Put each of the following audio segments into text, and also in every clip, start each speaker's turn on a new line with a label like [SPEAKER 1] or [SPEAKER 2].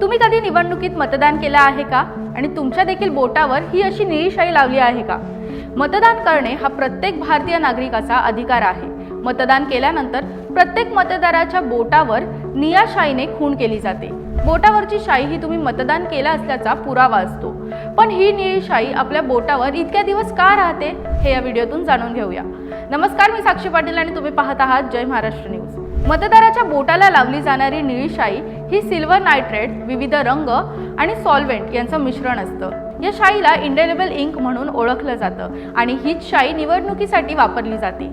[SPEAKER 1] तुम्ही कधी निवडणुकीत मतदान केलं आहे का? आणि तुमच्या देखील बोटावर ही अशी निळीशाई लावली आहे का? मतदान करणे हा प्रत्येक भारतीय नागरिकाचा अधिकार आहे. मतदान केल्यानंतर प्रत्येक मतदाराच्या बोटावर निळ्या शाईने खूण केली जाते. बोटावरची शाई ही तुम्ही मतदान केला असल्याचा पुरावा असतो. पण ही निळी शाई आपल्या बोटावर इतक्या दिवस का राहते? हे या व्हिडिओतून जाणून घेऊया. नमस्कार मी साक्षी पाटील आणि तुम्ही पाहत आहात जय महाराष्ट्र न्यूज. मतदाराच्या बोटाला लावली जाणारी निळी शाई ही सिल्वर नायट्रेट विविध रंग आणि सॉल्वेंट यांचं मिश्रण असतं. या शाईला इंडेलेबल इंक म्हणून ओळखलं जातं आणि हीच शाई निवडणुकीसाठी वापरली जाते.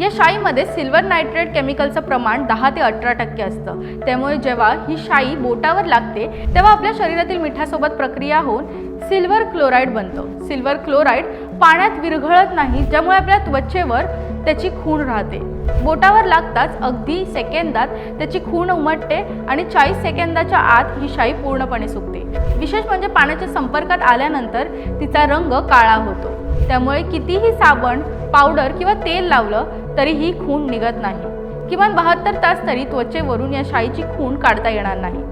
[SPEAKER 1] या शाईमध्ये सिल्वर नायट्रेट केमिकलचं प्रमाण दहा ते अठरा टक्के असतं. त्यामुळे जेव्हा ही शाई बोटावर लागते तेव्हा आपल्या शरीरातील मिठासोबत प्रक्रिया होऊन सिल्वर क्लोराईड बनतं. सिल्वर क्लोराईड पाण्यात विरघळत नाही ज्यामुळे आपल्या त्वचेवर त्याची खूण राहते. बोटावर लागताच अगदी सेकंदात त्याची खूण उमटते आणि चाळीस सेकंदाच्या आत ही शाई पूर्णपणे सुकते. विशेष म्हणजे पाण्याच्या संपर्कात आल्यानंतर तिचा रंग काळा होतो. त्यामुळे कितीही साबण पावडर किंवा तेल लावलं तरी ही खूण निघत नाही. किमान बहात्तर तास तरी त्वचेवरून या शाईची खूण काढता येणार नाही.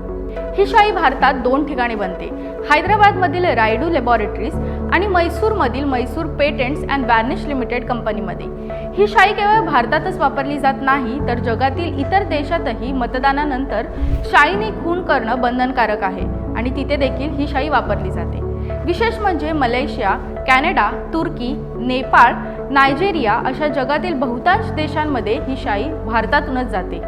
[SPEAKER 1] ही शाई भारतात दोन ठिकाणी बनते. हैदराबादमधील रायडू लॅबॉरेटरीज आणि म्हैसूरमधील Mysore patents and varnish limited कंपनीमध्ये. ही शाई केवळ भारतातच वापरली जात नाही तर जगातील इतर देशातही मतदानानंतर शाईने खून करणं बंधनकारक आहे आणि तिथे देखील ही शाई वापरली जाते. विशेष म्हणजे मलेशिया कॅनडा तुर्की नेपाळ नायजेरिया अशा जगातील बहुतांश देशांमध्ये ही शाई भारतातूनच जाते.